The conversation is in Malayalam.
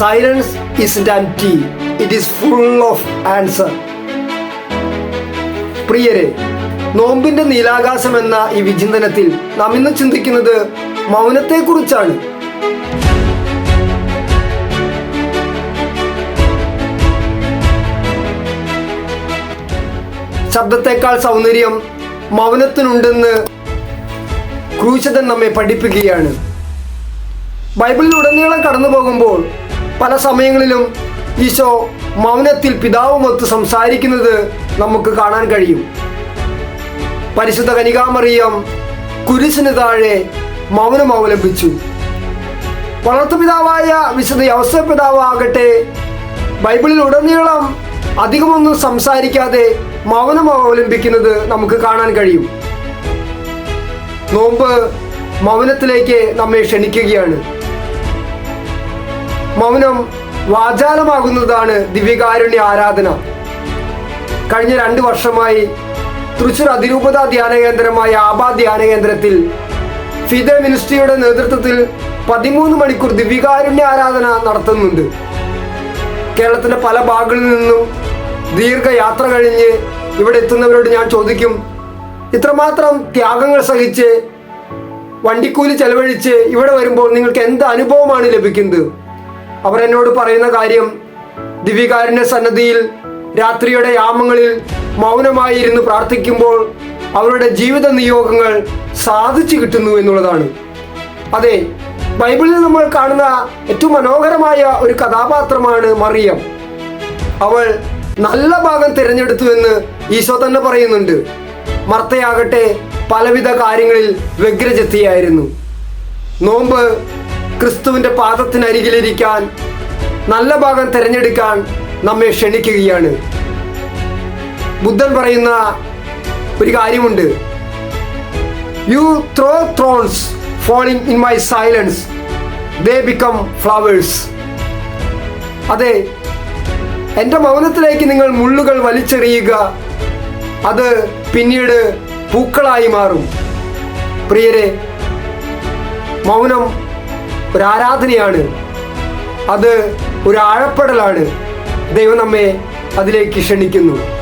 Silence is empty it is full of answer പ്രിയരെ നോമ്പിന്റെ നീലാകാശം എന്ന ഈ വിചിന്തനത്തിൽ നാം ഇന്ന് ചിന്തിക്കുന്നത് മൗനത്തെക്കുറിച്ചാണ്. ശബ്ദത്തെക്കാൾ സൗന്ദര്യം മൗനത്തിനുണ്ടെന്ന് ക്രൂശതൻ നമ്മെ പഠിപ്പിക്കുകയാണ്. ബൈബിളിൽ ഉടനീളം കടന്നു പോകുമ്പോൾ പല സമയങ്ങളിലും ഈശോ മൗനത്തിൽ പിതാവുമൊത്ത് സംസാരിക്കുന്നത് നമുക്ക് കാണാൻ കഴിയും. പരിശുദ്ധ കനികാമറിയം കുരിശിന് താഴെ മൗനം അവലംബിച്ചു. വളർത്തുപിതാവായ വിശുദ്ധ യവസ പിതാവാകട്ടെ ബൈബിളിൽ ഉടനീളം അധികമൊന്നും സംസാരിക്കാതെ മൗനം അവലംബിക്കുന്നത് നമുക്ക് കാണാൻ കഴിയും. നോമ്പ് മൗനത്തിലേക്ക് നമ്മെ ക്ഷണിക്കുകയാണ്. മൗനം വാചാലമാകുന്നതാണ് ദിവ്യകാരുണ്യ ആരാധന. കഴിഞ്ഞ രണ്ട് വർഷമായി തൃശൂർ അതിരൂപത ധ്യാന കേന്ദ്രമായ ആബാ ധ്യാന കേന്ദ്രത്തിൽ ഫിദ മിനിസ്ട്രിയുടെ നേതൃത്വത്തിൽ പതിമൂന്ന് മണിക്കൂർ ദിവ്യകാരുണ്യ ആരാധന നടത്തുന്നുണ്ട്. കേരളത്തിന്റെ പല ഭാഗങ്ങളിൽ നിന്നും ദീർഘയാത്ര കഴിഞ്ഞ് ഇവിടെ എത്തുന്നവരോട് ഞാൻ ചോദിക്കും ഇത്രമാത്രം ത്യാഗങ്ങൾ സഹിച്ച് വണ്ടിക്കൂലി ചെലവഴിച്ച് ഇവിടെ വരുമ്പോൾ നിങ്ങൾക്ക് എന്ത് അനുഭവമാണ് ലഭിക്കുന്നത്? അവർ എന്നോട് പറയുന്ന കാര്യം ദിവ്യകാരുണ്യ സന്നദ്ധിയിൽ രാത്രിയുടെ യാമങ്ങളിൽ മൗനമായി ഇരുന്ന് പ്രാർത്ഥിക്കുമ്പോൾ അവരുടെ ജീവിത നിയോഗങ്ങൾ സാധിച്ചു കിട്ടുന്നു എന്നുള്ളതാണ്. അതെ ബൈബിളിൽ നമ്മൾ കാണുന്ന ഏറ്റവും മനോഹരമായ ഒരു കഥാപാത്രമാണ് മറിയം. അവൾ നല്ല ഭാഗം തിരഞ്ഞെടുത്തു എന്ന് ഈശോ തന്നെ പറയുന്നുണ്ട്. മർത്തയാകട്ടെ പലവിധ കാര്യങ്ങളിൽ വ്യഗ്രചെത്തിയായിരുന്നു നോമ്പ് ക്രിസ്തുവിന്റെ പാദത്തിനരികിലിരിക്കാൻ നല്ല ഭാഗം തിരഞ്ഞെടുക്കാൻ നമ്മെ ക്ഷണിക്കുകയാണ്. ബുദ്ധൻ പറയുന്ന ഒരു കാര്യമുണ്ട്. You throw thorns falling in my silence they become flowers അതെ എന്റെ മൗനത്തിലേക്ക് നിങ്ങൾ മുള്ളുകൾ വലിച്ചെറിയുക അത് പിന്നീട് പൂക്കളായി മാറും. പ്രിയരെ മൗനം ഒരു ആരാധനയാണ്. അത് ഒരു ആഴപ്പെടലാണ്. ദൈവം നമ്മെ അതിലേക്ക് ക്ഷണിക്കുന്നു.